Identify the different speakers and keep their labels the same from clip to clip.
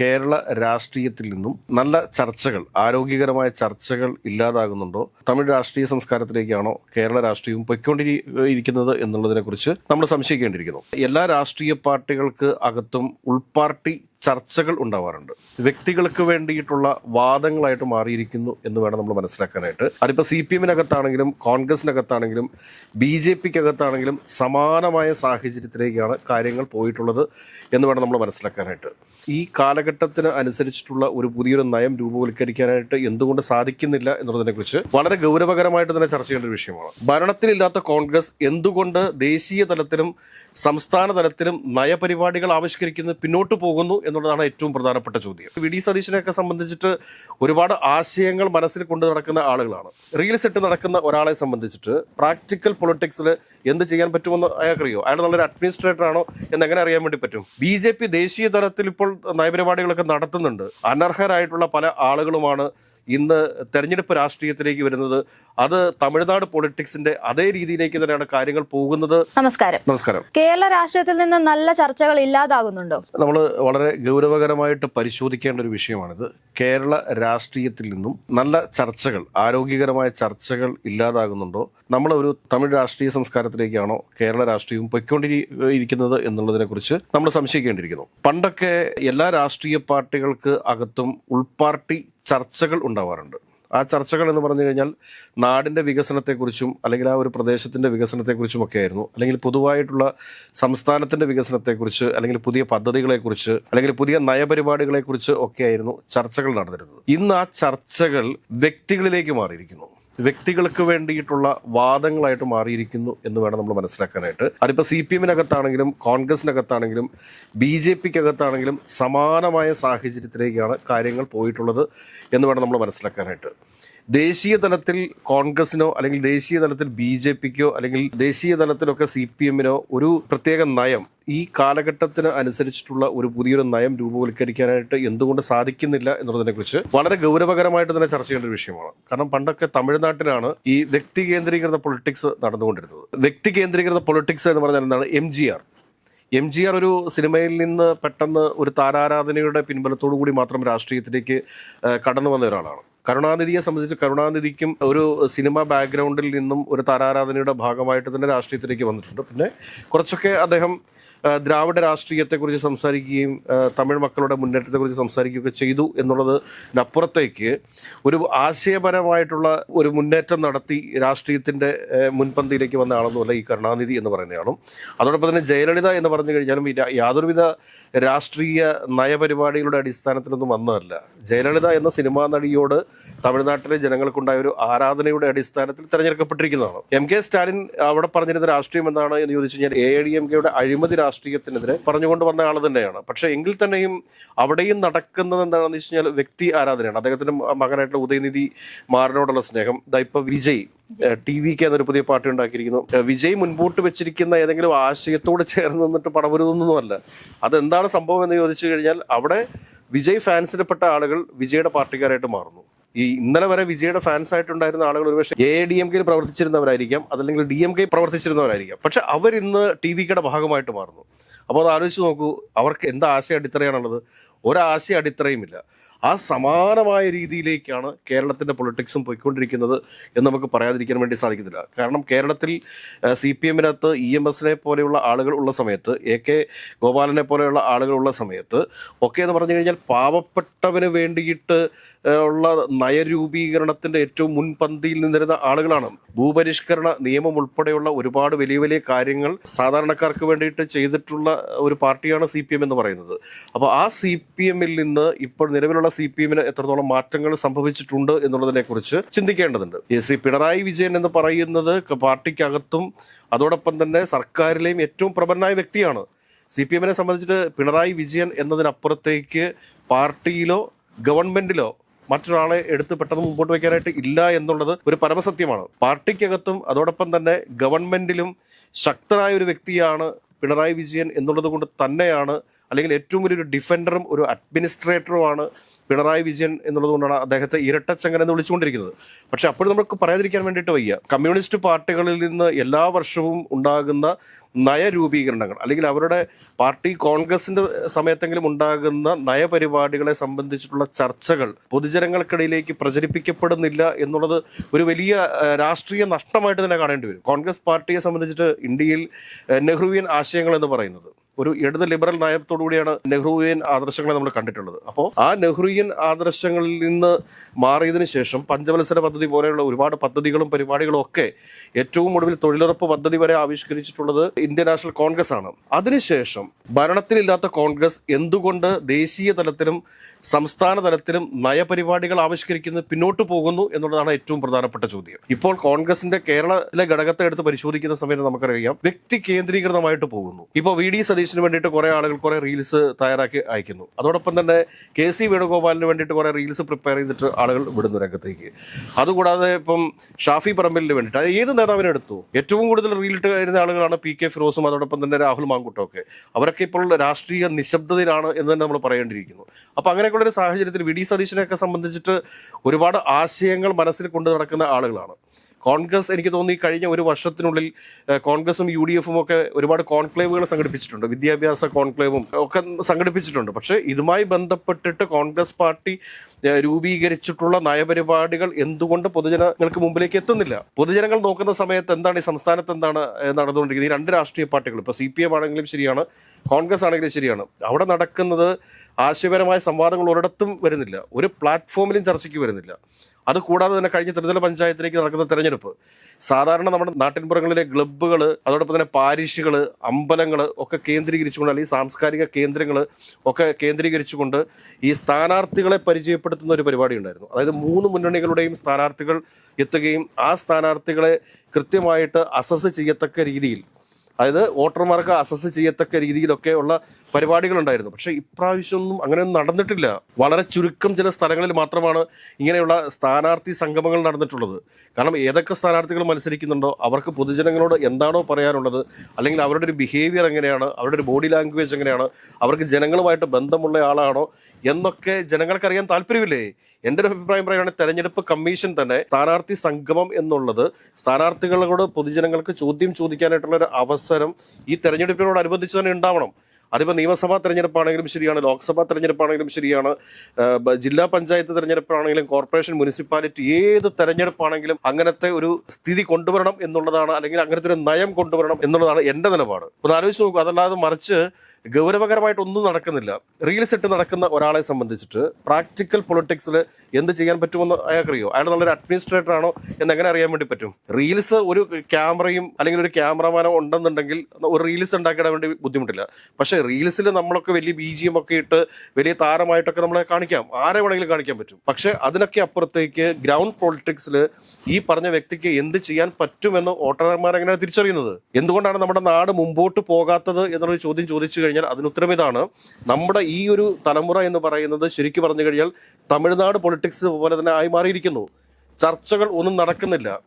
Speaker 1: കേരള രാഷ്ട്രീയത്തിൽ നിന്നും നല്ല ചർച്ചകൾ ആരോഗ്യകരമായ ചർച്ചകൾ ഇല്ലാതാകുന്നുണ്ടോ? തമിഴ് രാഷ്ട്രീയ സംസ്കാരത്തിലേക്കാണോ കേരള രാഷ്ട്രീയം പൊയ്ക്കൊണ്ടിരിക്കുന്നത് എന്നുള്ളതിനെ കുറിച്ച് നമ്മൾ സംശയിക്കേണ്ടിയിരിക്കുന്നു. എല്ലാ രാഷ്ട്രീയ പാർട്ടികൾക്ക് അകത്തും ഉൾപാർട്ടി ചർച്ചകൾ ഉണ്ടാവാറുണ്ട്. വ്യക്തികൾക്ക് വേണ്ടിയിട്ടുള്ള വാദങ്ങളായിട്ട് മാറിയിരിക്കുന്നു എന്ന് വേണം നമ്മൾ മനസ്സിലാക്കാനായിട്ട്. അതിപ്പോൾ സി പി എമ്മിനകത്താണെങ്കിലും കോൺഗ്രസിനകത്താണെങ്കിലും ബി ജെ പിക്കകത്താണെങ്കിലും സമാനമായ സാഹചര്യത്തിലേക്കാണ് കാര്യങ്ങൾ പോയിട്ടുള്ളത് എന്ന് വേണം നമ്മൾ മനസ്സിലാക്കാനായിട്ട്. ഈ കാലഘട്ടത്തിന് അനുസരിച്ചിട്ടുള്ള ഒരു പുതിയൊരു നയം രൂപവൽക്കരിക്കാനായിട്ട് എന്തുകൊണ്ട് സാധിക്കുന്നില്ല എന്നുള്ളതിനെക്കുറിച്ച് വളരെ ഗൗരവകരമായിട്ട് തന്നെ ചർച്ച ചെയ്യേണ്ട ഒരു വിഷയമാണ്. ഭരണത്തിലില്ലാത്ത കോൺഗ്രസ് എന്തുകൊണ്ട് ദേശീയ തലത്തിലും സംസ്ഥാന തലത്തിലും നയപരിപാടികൾ ആവിഷ്കരിക്കുന്നത് പിന്നോട്ട് പോകുന്നു എന്നുള്ളതാണ് ഏറ്റവും പ്രധാനപ്പെട്ട ചോദ്യം. വി ഡി സതീശനെയൊക്കെ സംബന്ധിച്ചിട്ട് ഒരുപാട് ആശയങ്ങൾ മനസ്സിൽ കൊണ്ട് നടക്കുന്ന ആളുകളാണ്. റീൽസ് ഇട്ട് നടക്കുന്ന ഒരാളെ സംബന്ധിച്ചിട്ട് പ്രാക്ടിക്കൽ പൊളിറ്റിക്സിൽ എന്ത് ചെയ്യാൻ പറ്റുമെന്ന് അയാൾക്കറിയോ? അയാൾ നല്ലൊരു അഡ്മിനിസ്ട്രേറ്റർ ആണോ എന്ന് എങ്ങനെ അറിയാൻ വേണ്ടി പറ്റും? ബി ജെ പി ദേശീയ തലത്തിൽ ഇപ്പോൾ നയപരിപാടികളൊക്കെ നടത്തുന്നുണ്ട്. അനർഹരായിട്ടുള്ള പല ആളുകളുമാണ് ഇന്ന് തെരഞ്ഞെടുപ്പ് രാഷ്ട്രീയത്തിലേക്ക് വരുന്നത്. അത് തമിഴ്നാട് പൊളിറ്റിക്സിന്റെ അതേ രീതിയിലേക്ക് തന്നെയാണ് കാര്യങ്ങൾ പോകുന്നത്.
Speaker 2: നമസ്കാരം.
Speaker 1: നമസ്കാരം.
Speaker 2: കേരള രാഷ്ട്രീയത്തിൽ നിന്ന് നല്ല ചർച്ചകൾ ഇല്ലാതാകുന്നുണ്ടോ?
Speaker 1: നമ്മൾ വളരെ ഗൗരവകരമായിട്ട് പരിശോധിക്കേണ്ട ഒരു വിഷയമാണിത്. കേരള രാഷ്ട്രീയത്തിൽ നിന്നും നല്ല ചർച്ചകൾ ആരോഗ്യകരമായ ചർച്ചകൾ ഇല്ലാതാകുന്നുണ്ടോ? നമ്മൾ ഒരു തമിഴ് രാഷ്ട്രീയ സംസ്കാരത്തിലേക്കാണോ കേരള രാഷ്ട്രീയവും പൊയ്ക്കൊണ്ടിരിക്കുന്നത് എന്നുള്ളതിനെ കുറിച്ച് നമ്മൾ സംശയിക്കേണ്ടിയിരിക്കുന്നു. പണ്ടൊക്കെ എല്ലാ രാഷ്ട്രീയ പാർട്ടികൾക്ക് അകത്തും ഉൾപാർട്ടി ചർച്ചകൾ ഉണ്ടാവാറുണ്ട്. ആ ചർച്ചകൾ എന്ന് പറഞ്ഞു കഴിഞ്ഞാൽ നാടിന്റെ വികസനത്തെക്കുറിച്ചും അല്ലെങ്കിൽ ആ ഒരു പ്രദേശത്തിന്റെ വികസനത്തെക്കുറിച്ചും ഒക്കെ ആയിരുന്നു. അല്ലെങ്കിൽ പൊതുവായിട്ടുള്ള സംസ്ഥാനത്തിന്റെ വികസനത്തെക്കുറിച്ച് അല്ലെങ്കിൽ പുതിയ പദ്ധതികളെക്കുറിച്ച് അല്ലെങ്കിൽ പുതിയ നയപരിപാടികളെക്കുറിച്ച് ഒക്കെ ആയിരുന്നു ചർച്ചകൾ നടന്നിരുന്നത്. ഇന്ന് ആ ചർച്ചകൾ വ്യക്തികളിലേക്ക് മാറിയിരിക്കുന്നു. വ്യക്തികൾക്ക് വേണ്ടിയിട്ടുള്ള വാദങ്ങളായിട്ട് മാറിയിരിക്കുന്നു എന്ന് വേണം നമ്മൾ മനസ്സിലാക്കാനായിട്ട്. അതിപ്പോൾ സി പി എമ്മിനകത്താണെങ്കിലും കോൺഗ്രസിനകത്താണെങ്കിലും ബി ജെ പിക്കകത്താണെങ്കിലും സമാനമായ സാഹചര്യത്തിലേക്കാണ് കാര്യങ്ങൾ പോയിട്ടുള്ളത് എന്ന് വേണം നമ്മൾ മനസ്സിലാക്കാനായിട്ട്. ദേശീയ തലത്തിൽ കോൺഗ്രസിനോ അല്ലെങ്കിൽ ദേശീയ തലത്തിൽ ബി ജെ പിക്കോ അല്ലെങ്കിൽ ദേശീയ തലത്തിലൊക്കെ സി പി എമ്മിനോ ഒരു പ്രത്യേക നയം ഈ കാലഘട്ടത്തിന് അനുസരിച്ചിട്ടുള്ള ഒരു പുതിയൊരു നയം രൂപവൽക്കരിക്കാനായിട്ട് എന്തുകൊണ്ട് സാധിക്കുന്നില്ല എന്നുള്ളതിനെക്കുറിച്ച് വളരെ ഗൗരവകരമായിട്ട് തന്നെ ചർച്ച ചെയ്യേണ്ട ഒരു വിഷയമാണ്. കാരണം പണ്ടൊക്കെ തമിഴ്നാട്ടിലാണ് ഈ വ്യക്തി കേന്ദ്രീകൃത പൊളിറ്റിക്സ് നടന്നുകൊണ്ടിരുന്നത്. വ്യക്തി കേന്ദ്രീകൃത പൊളിറ്റിക്സ് എന്ന് പറഞ്ഞാൽ എന്താണ്? M G R. M G R ഒരു സിനിമയിൽ നിന്ന് പെട്ടെന്ന് ഒരു താരാരാധനയുടെ പിൻബലത്തോടു കൂടി മാത്രം രാഷ്ട്രീയത്തിലേക്ക് കടന്നു വന്ന ഒരാളാണ്. കരുണാനിധിയെ സംബന്ധിച്ച് കരുണാനിധിക്കും ഒരു സിനിമ ബാക്ക്ഗ്രൗണ്ടിൽ നിന്നും ഒരു താരാരാധനയുടെ ഭാഗമായിട്ട് തന്നെ രാഷ്ട്രീയത്തിലേക്ക് വന്നിട്ടുണ്ട്. പിന്നെ കുറച്ചൊക്കെ അദ്ദേഹം ദ്രാവിഡ രാഷ്ട്രീയത്തെക്കുറിച്ച് സംസാരിക്കുകയും തമിഴ് മക്കളുടെ മുന്നേറ്റത്തെക്കുറിച്ച് സംസാരിക്കുകയൊക്കെ ചെയ്തു എന്നുള്ളതിനപ്പുറത്തേക്ക് ഒരു ആശയപരമായിട്ടുള്ള ഒരു മുന്നേറ്റം നടത്തി രാഷ്ട്രീയത്തിന്റെ മുൻപന്തിയിലേക്ക് വന്ന ആളൊന്നുമല്ല ഈ കരുണാനിധി എന്ന് പറയുന്നയാളും. അതോടൊപ്പം തന്നെ ജയലളിത എന്ന് പറഞ്ഞു കഴിഞ്ഞാലും യാതൊരുവിധ രാഷ്ട്രീയ നയപരിപാടികളുടെ അടിസ്ഥാനത്തിലൊന്നും വന്നതല്ല. ജയലളിത എന്ന സിനിമാ നടിയോട് തമിഴ്നാട്ടിലെ ജനങ്ങൾക്കുണ്ടായ ഒരു ആരാധനയുടെ അടിസ്ഥാനത്തിൽ തെരഞ്ഞെടുക്കപ്പെട്ടിരിക്കുന്നതാണ്. എം കെ സ്റ്റാലിൻ അവിടെ പറഞ്ഞിരുന്ന രാഷ്ട്രീയം എന്താണ് എന്ന് ചോദിച്ചു കഴിഞ്ഞാൽ എ ഡി എം കെയുടെ അഴിമതി രാഷ്ട്രീയത്തിനെതിരെ പറഞ്ഞുകൊണ്ട് വന്ന ആൾ തന്നെയാണ്. പക്ഷേ എങ്കിൽ തന്നെയും അവിടെയും നടക്കുന്നത് എന്താണെന്ന് വെച്ച് കഴിഞ്ഞാൽ വ്യക്തി ആരാധനയാണ്. അദ്ദേഹത്തിന്റെ മകനായിട്ടുള്ള ഉദയനിധി മാറിനോടുള്ള സ്നേഹം. ദാ ഇപ്പൊ വിജയ് ടി വി കെ എന്നൊരു പുതിയ പാർട്ടി ഉണ്ടാക്കിയിരിക്കുന്നു. വിജയ് മുൻപോട്ട് വെച്ചിരിക്കുന്ന ഏതെങ്കിലും ആശയത്തോട് ചേർന്ന് നിന്നിട്ട് പടപൊരുതൊന്നുമല്ല അതെന്താണ് സംഭവം എന്ന് ചോദിച്ചു കഴിഞ്ഞാൽ അവിടെ വിജയ് ഫാൻസിൽപ്പെട്ട ആളുകൾ വിജയുടെ പാർട്ടിക്കാരായിട്ട് മാറുന്നു. ഈ ഇന്നലെ വരെ വിജയുടെ ഫാൻസ് ആയിട്ടുണ്ടായിരുന്ന ആളുകൾ ഒരുപക്ഷെ എ ഡി എം കെയിൽ പ്രവർത്തിച്ചിരുന്നവരായിരിക്കാം അതല്ലെങ്കിൽ ഡി എം കെ പ്രവർത്തിച്ചിരുന്നവരായിരിക്കാം. പക്ഷെ അവരിന്ന് ടി വി ഭാഗമായിട്ട് മാറുന്നു. അപ്പോൾ അത് ആലോചിച്ച് നോക്കൂ അവർക്ക് എന്താ ആശയ അടിത്തറയാണുള്ളത്? ഒരാശയ അടിത്തറയുമില്ല. ആ സമാനമായ രീതിയിലേക്കാണ് കേരളത്തിന്റെ പൊളിറ്റിക്സും പോയിക്കൊണ്ടിരിക്കുന്നത് എന്ന് നമുക്ക് പറയാതിരിക്കാൻ വേണ്ടി സാധിക്കത്തില്ല. കാരണം കേരളത്തിൽ സി പി എമ്മിനകത്ത് ഇ എം എസിനെ പോലെയുള്ള ആളുകൾ ഉള്ള സമയത്ത് എ കെ ഗോപാലനെ പോലെയുള്ള ആളുകൾ ഉള്ള സമയത്ത് ഒക്കെ എന്ന് പറഞ്ഞു കഴിഞ്ഞാൽ പാവപ്പെട്ടവന് വേണ്ടിയിട്ട് ഉള്ള നയരൂപീകരണത്തിന്റെ ഏറ്റവും മുൻപന്തിയിൽ നിന്നിരുന്ന ആളുകളാണ്. ഭൂപരിഷ്കരണ നിയമം ഉൾപ്പെടെയുള്ള ഒരുപാട് വലിയ വലിയ കാര്യങ്ങൾ സാധാരണക്കാർക്ക് വേണ്ടിയിട്ട് ചെയ്തിട്ടുള്ള ഒരു പാർട്ടിയാണ് സി എന്ന് പറയുന്നത്. അപ്പോൾ ആ സി പി എമ്മിൽ നിന്ന് ഇപ്പോൾ നിലവിലുള്ള സി പി എമ്മിന് എത്രത്തോളം മാറ്റങ്ങൾ സംഭവിച്ചിട്ടുണ്ട് എന്നുള്ളതിനെ കുറിച്ച് ചിന്തിക്കേണ്ടതുണ്ട്. ശ്രീ പിണറായി വിജയൻ എന്ന് പറയുന്നത് പാർട്ടിക്കകത്തും അതോടൊപ്പം തന്നെ സർക്കാരിലെയും ഏറ്റവും പ്രബലനായ വ്യക്തിയാണ്. സി പി എമ്മിനെ സംബന്ധിച്ചിട്ട് പിണറായി വിജയൻ എന്നതിനപ്പുറത്തേക്ക് പാർട്ടിയിലോ ഗവൺമെന്റിലോ മറ്റൊരാളെ എടുത്ത് പെട്ടെന്ന് മുമ്പോട്ട് വയ്ക്കാനായിട്ട് ഇല്ല എന്നുള്ളത് ഒരു പരമസത്യമാണ്. പാർട്ടിക്കകത്തും അതോടൊപ്പം തന്നെ ഗവൺമെന്റിലും ശക്തനായ ഒരു വ്യക്തിയാണ് പിണറായി വിജയൻ എന്നുള്ളത് കൊണ്ട് തന്നെയാണ് അല്ലെങ്കിൽ ഏറ്റവും വലിയൊരു ഡിഫൻഡറും ഒരു അഡ്മിനിസ്ട്രേറ്ററുമാണ് പിണറായി വിജയൻ എന്നുള്ളത് കൊണ്ടാണ് അദ്ദേഹത്തെ ഇരട്ടച്ചങ്കൻ എന്ന് വിളിച്ചുകൊണ്ടിരിക്കുന്നത്. പക്ഷെ അപ്പോഴും നമുക്ക് പറയാതിരിക്കാൻ വേണ്ടിയിട്ട് വയ്യ. കമ്മ്യൂണിസ്റ്റ് പാർട്ടികളിൽ നിന്ന് എല്ലാ വർഷവും ഉണ്ടാകുന്ന നയരൂപീകരണങ്ങൾ അല്ലെങ്കിൽ അവരുടെ പാർട്ടി കോൺഗ്രസിന്റെ സമയത്തെങ്കിലും ഉണ്ടാകുന്ന നയപരിപാടികളെ സംബന്ധിച്ചിട്ടുള്ള ചർച്ചകൾ പൊതുജനങ്ങൾക്കിടയിലേക്ക് പ്രചരിപ്പിക്കപ്പെടുന്നില്ല എന്നുള്ളത് ഒരു വലിയ രാഷ്ട്രീയ നഷ്ടമായിട്ട് തന്നെ കാണേണ്ടി വരും. കോൺഗ്രസ് പാർട്ടിയെ സംബന്ധിച്ചിട്ട് ഇന്ത്യയിൽ നെഹ്റുവിയൻ ആശയങ്ങൾ എന്ന് പറയുന്നത് ഒരു ഇടത് ലിബറൽ നയത്തോടു കൂടിയാണ് നെഹ്റുവിയൻ ആദർശങ്ങളെ നമ്മൾ കണ്ടിട്ടുള്ളത്. അപ്പോൾ ആ നെഹ്റുയൻ ആദർശങ്ങളിൽ നിന്ന് മാറിയതിനു ശേഷം പഞ്ചവത്സര പദ്ധതി പോലെയുള്ള ഒരുപാട് പദ്ധതികളും പരിപാടികളും ഒക്കെ ഏറ്റവും ഒടുവിൽ തൊഴിലുറപ്പ് പദ്ധതി വരെ ആവിഷ്കരിച്ചിട്ടുള്ളത് ഇന്ത്യൻ നാഷണൽ കോൺഗ്രസ് ആണ് അതിനുശേഷം ഭരണത്തിലില്ലാത്ത കോൺഗ്രസ് എന്തുകൊണ്ട് ദേശീയ തലത്തിലും സംസ്ഥാന തലത്തിലും നയപരിപാടികൾ ആവിഷ്കരിക്കുന്നത് പിന്നോട്ട് പോകുന്നു എന്നുള്ളതാണ് ഏറ്റവും പ്രധാനപ്പെട്ട ചോദ്യം. ഇപ്പോൾ കോൺഗ്രസിന്റെ കേരളത്തിലെ ഘടകത്തെ എടുത്ത് പരിശോധിക്കുന്ന സമയത്ത് നമുക്കറിയാം വ്യക്തി കേന്ദ്രീകൃതമായിട്ട് പോകുന്നു. ഇപ്പോൾ വി ഡി സതീശന് വേണ്ടിയിട്ട് കുറെ ആളുകൾ കുറെ റീൽസ് തയ്യാറാക്കി അയക്കുന്നു. അതോടൊപ്പം തന്നെ കെ സി വേണുഗോപാലിന് വേണ്ടിയിട്ട് കുറെ റീൽസ് പ്രിപ്പയർ ചെയ്തിട്ട് ആളുകൾ വിടുന്നു രംഗത്തേക്ക്. അതുകൂടാതെ ഇപ്പം ഷാഫി പറമ്പലിന് വേണ്ടിയിട്ട് അത് ഏത് നേതാവിനെ എടുത്തു? ഏറ്റവും കൂടുതൽ റീലിട്ട് വരുന്ന ആളുകളാണ് പി കെ ഫിറോസും അതോടൊപ്പം തന്നെ രാഹുൽ മാങ്കുട്ടും ഒക്കെ അവരൊക്കെ ഇപ്പോൾ രാഷ്ട്രീയ നിശബ്ദതയിലാണ് എന്ന് തന്നെ നമ്മൾ പറയേണ്ടിയിരിക്കുന്നു. അപ്പോൾ അങ്ങനെയൊക്കെയുള്ള ഒരു സാഹചര്യത്തിൽ വി ഡി സതീശനെയൊക്കെ സംബന്ധിച്ചിട്ട് ഒരുപാട് ആശയങ്ങൾ മനസ്സിൽ കൊണ്ടു നടക്കുന്ന ആളുകളാണ്. കോൺഗ്രസ് എനിക്ക് തോന്നി കഴിഞ്ഞ ഒരു വർഷത്തിനുള്ളിൽ കോൺഗ്രസും യു ഡി എഫും ഒക്കെ ഒരുപാട് കോൺക്ലേവുകൾ സംഘടിപ്പിച്ചിട്ടുണ്ട്. വിദ്യാഭ്യാസ കോൺക്ലേവും ഒക്കെ സംഘടിപ്പിച്ചിട്ടുണ്ട്. പക്ഷേ ഇതുമായി ബന്ധപ്പെട്ടിട്ട് കോൺഗ്രസ് പാർട്ടി രൂപീകരിച്ചിട്ടുള്ള നയപരിപാടികൾ എന്തുകൊണ്ട് പൊതുജനങ്ങൾക്ക് മുമ്പിലേക്ക് എത്തുന്നില്ല? പൊതുജനങ്ങൾ നോക്കുന്ന സമയത്ത് എന്താണ് ഈ സംസ്ഥാനത്ത് എന്താണ് നടന്നുകൊണ്ടിരിക്കുന്നത്? ഈ രണ്ട് രാഷ്ട്രീയ പാർട്ടികൾ ഇപ്പോൾ സി പി എം ആണെങ്കിലും ശരിയാണ് കോൺഗ്രസ് ആണെങ്കിലും ശരിയാണ്. അവിടെ നടക്കുന്നത് ആശയപരമായ സംവാദങ്ങൾ ഒരിടത്തും വരുന്നില്ല. ഒരു പ്ലാറ്റ്ഫോമിലും ചർച്ചയ്ക്ക് വരുന്നില്ല. അത് കൂടാതെ തന്നെ കഴിഞ്ഞ ത്രിതല പഞ്ചായത്തിലേക്ക് നടക്കുന്ന തെരഞ്ഞെടുപ്പ്. സാധാരണ നമ്മുടെ നാട്ടിൻപുറങ്ങളിലെ ക്ലബ്ബുകൾ അതോടൊപ്പം തന്നെ പാരിഷുകൾ അമ്പലങ്ങൾ ഒക്കെ കേന്ദ്രീകരിച്ചുകൊണ്ട് അല്ലെങ്കിൽ സാംസ്കാരിക കേന്ദ്രങ്ങൾ ഒക്കെ കേന്ദ്രീകരിച്ചുകൊണ്ട് ഈ സ്ഥാനാർത്ഥികളെ പരിചയപ്പെടുത്തുന്ന ഒരു പരിപാടി ഉണ്ടായിരുന്നു. അതായത് മൂന്ന് മുന്നണികളുടെയും സ്ഥാനാർത്ഥികൾ എത്തുകയും ആ സ്ഥാനാർത്ഥികളെ കൃത്യമായിട്ട് അസസ് ചെയ്യത്തക്ക രീതിയിൽ അതായത് വോട്ടർമാർക്ക് അസസ് ചെയ്യത്തക്ക രീതിയിലൊക്കെ ഉള്ള പരിപാടികളുണ്ടായിരുന്നു. പക്ഷേ ഇപ്രാവശ്യമൊന്നും അങ്ങനെയൊന്നും നടന്നിട്ടില്ല. വളരെ ചുരുക്കം ചില സ്ഥലങ്ങളിൽ മാത്രമാണ് ഇങ്ങനെയുള്ള സ്ഥാനാർത്ഥി സംഗമങ്ങൾ നടന്നിട്ടുള്ളത്. കാരണം ഏതൊക്കെ സ്ഥാനാർത്ഥികൾ മത്സരിക്കുന്നുണ്ടോ അവർക്ക് പൊതുജനങ്ങളോട് എന്താണോ പറയാനുള്ളത് അല്ലെങ്കിൽ അവരുടെ ഒരു ബിഹേവിയർ എങ്ങനെയാണ് അവരുടെ ഒരു ബോഡി ലാംഗ്വേജ് എങ്ങനെയാണ് അവർക്ക് ജനങ്ങളുമായിട്ട് ബന്ധമുള്ള ആളാണോ എന്നൊക്കെ ജനങ്ങൾക്കറിയാൻ താല്പര്യമില്ലേ? എന്റെ ഒരു അഭിപ്രായം പറയുകയാണെങ്കിൽ തെരഞ്ഞെടുപ്പ് കമ്മീഷൻ തന്നെ സ്ഥാനാർത്ഥി സംഗമം എന്നുള്ളത് സ്ഥാനാർത്ഥികളോട് പൊതുജനങ്ങൾക്ക് ചോദ്യം ചോദിക്കാനായിട്ടുള്ള ഒരു അവസരം ഈ തെരഞ്ഞെടുപ്പിനോടനുബന്ധിച്ച് തന്നെ ഉണ്ടാവണം. അതിപ്പോൾ നിയമസഭാ തെരഞ്ഞെടുപ്പാണെങ്കിലും ശരിയാണ് ലോക്സഭാ തെരഞ്ഞെടുപ്പാണെങ്കിലും ശരിയാണ് ജില്ലാ പഞ്ചായത്ത് തെരഞ്ഞെടുപ്പാണെങ്കിലും കോർപ്പറേഷൻ മുനിസിപ്പാലിറ്റി ഏത് തെരഞ്ഞെടുപ്പാണെങ്കിലും അങ്ങനത്തെ ഒരു സ്ഥിതി കൊണ്ടുവരണം എന്നുള്ളതാണ് അല്ലെങ്കിൽ അങ്ങനത്തെ ഒരു നയം കൊണ്ടുവരണം എന്നുള്ളതാണ് എന്റെ നിലപാട്. ഒന്ന് ആലോചിച്ച് നോക്കുക അതല്ലാതെ മറിച്ച് ഗൗരവകരമായിട്ടൊന്നും നടക്കുന്നില്ല. റീൽസ് ഇട്ട് നടക്കുന്ന ഒരാളെ സംബന്ധിച്ചിട്ട് പ്രാക്ടിക്കൽ പൊളിറ്റിക്സിൽ എന്ത് ചെയ്യാൻ പറ്റുമെന്ന് അയാൾക്കറിയോ? അയാൾ നല്ലൊരു അഡ്മിനിസ്ട്രേറ്റർ ആണോ എന്ന് എങ്ങനെ അറിയാൻ വേണ്ടി പറ്റും? റീൽസ് ഒരു ക്യാമറയും അല്ലെങ്കിൽ ഒരു ക്യാമറമാനോ ഉണ്ടെന്നുണ്ടെങ്കിൽ ഒരു റീൽസ് ഉണ്ടാക്കിയിടാൻ വേണ്ടി ബുദ്ധിമുട്ടില്ല. പക്ഷേ റീൽസിൽ നമ്മളൊക്കെ വലിയ ബി ജി എം ഒക്കെ ഇട്ട് വലിയ താരമായിട്ടൊക്കെ നമ്മളെ കാണിക്കാം. ആരെ വേണമെങ്കിലും കാണിക്കാൻ പറ്റും. പക്ഷേ അതിനൊക്കെ അപ്പുറത്തേക്ക് ഗ്രൗണ്ട് പൊളിറ്റിക്സിൽ ഈ പറഞ്ഞ വ്യക്തിക്ക് എന്ത് ചെയ്യാൻ പറ്റുമെന്ന് വോട്ടർമാരെങ്ങനെ തിരിച്ചറിയുന്നത്? എന്തുകൊണ്ടാണ് നമ്മുടെ നാട് മുമ്പോട്ട് പോകാത്തത് എന്നുള്ളൊരു ചോദ്യം ചോദിച്ചു കഴിഞ്ഞാൽ അതിന് ഉത്തരം ഇതാണ് നമ്മുടെ ഈ ഒരു തലമുറ എന്ന് പറയുന്നത് ശരിക്കും പറഞ്ഞു കഴിഞ്ഞാൽ തമിഴ്നാട് പൊളിറ്റിക്സ് പോലെ തന്നെ ആയി മാറിയിരിക്കുന്നു. ചർച്ചകൾ ഒന്നും നടക്കുന്നില്ല.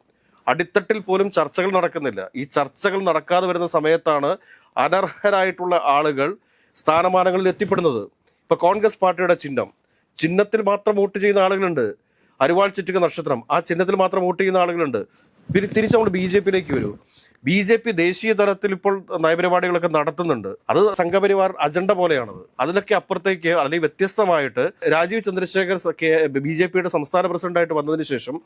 Speaker 1: അടിത്തട്ടിൽ പോലും ചർച്ചകൾ നടക്കുന്നില്ല. ഈ ചർച്ചകൾ നടക്കാതെ വരുന്ന സമയത്താണ് അനർഹരായിട്ടുള്ള ആളുകൾ സ്ഥാനമാനങ്ങളിൽ എത്തിപ്പെടുന്നത്. ഇപ്പൊ കോൺഗ്രസ് പാർട്ടിയുടെ ചിഹ്നം. ചിഹ്നത്തിൽ മാത്രം വോട്ട് ചെയ്യുന്ന ആളുകളുണ്ട്. അരുവാൾ ചുറ്റുക നക്ഷത്രം. ആ ചിഹ്നത്തിൽ മാത്രം വോട്ട് ചെയ്യുന്ന ആളുകളുണ്ട്. പിന്നെ തിരിച്ച് നമ്മൾ ബി ജെ പിയിലേക്ക് വരൂ. ബി ജെ പി ദേശീയ തലത്തിൽ ഇപ്പോൾ നയപരിപാടികളൊക്കെ നടത്തുന്നുണ്ട്. അത് സംഘപരിവാർ അജണ്ട പോലെയാണത്. അതിലൊക്കെ അപ്പുറത്തേക്ക് അല്ലെങ്കിൽ വ്യത്യസ്തമായിട്ട് രാജീവ് ചന്ദ്രശേഖർ ബി ജെ പിയുടെ സംസ്ഥാന പ്രസിഡന്റായിട്ട് വന്നതിന് ശേഷം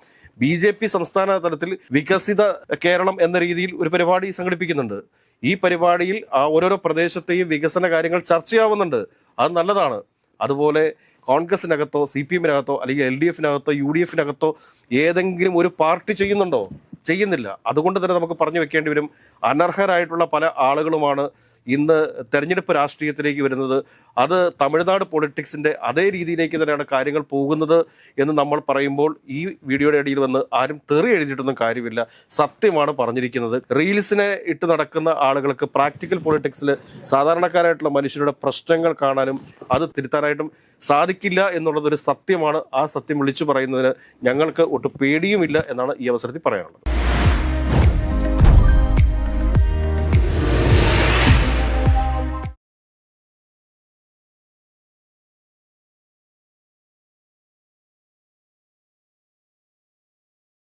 Speaker 1: ബി ജെ പി സംസ്ഥാന തലത്തിൽ വികസിത കേരളം എന്ന രീതിയിൽ ഒരു പരിപാടി സംഘടിപ്പിക്കുന്നുണ്ട്. ഈ പരിപാടിയിൽ ഓരോരോ പ്രദേശത്തെയും വികസന കാര്യങ്ങൾ ചർച്ചയാവുന്നുണ്ട്. അത് നല്ലതാണ്. അതുപോലെ കോൺഗ്രസിനകത്തോ സി പി എമ്മിനകത്തോ അല്ലെങ്കിൽ എൽ ഡി എഫിനകത്തോ യു ഡി എഫിനകത്തോ ഏതെങ്കിലും ഒരു പാർട്ടി ചെയ്യുന്നുണ്ടോ? ചെയ്യുന്നില്ല. അതുകൊണ്ട് തന്നെ നമുക്ക് പറഞ്ഞു വെക്കേണ്ടി വരും. അനർഹരായിട്ടുള്ള പല ആളുകളുമാണ് ഇന്ന് തെരഞ്ഞെടുപ്പ് രാഷ്ട്രീയത്തിലേക്ക് വരുന്നത് അത് തമിഴ്നാട് പൊളിറ്റിക്സിന്റെ അതേ രീതിയിലേക്ക് തന്നെയാണ് കാര്യങ്ങൾ പോകുന്നത് എന്ന് നമ്മൾ പറയുമ്പോൾ ഈ വീഡിയോയുടെ ഇടയിൽ വന്ന് ആരും തെറി എഴുതിയിട്ടൊന്നും കാര്യമില്ല. സത്യമാണ് പറഞ്ഞിരിക്കുന്നത്. റീൽസിനെ ഇട്ട് നടക്കുന്ന ആളുകൾക്ക് പ്രാക്ടിക്കൽ പൊളിറ്റിക്സിൽ സാധാരണക്കാരായിട്ടുള്ള മനുഷ്യരുടെ പ്രശ്നങ്ങൾ കാണാനും അത് തിരുത്താനായിട്ടും സാധിക്കില്ല എന്നുള്ളതൊരു സത്യമാണ്. ആ സത്യം വിളിച്ചു പറയുന്നതിന് ഞങ്ങൾക്ക് ഒട്ടും പേടിയുമില്ല എന്നാണ് ഈ അവസരത്തിൽ പറയാനുള്ളത്.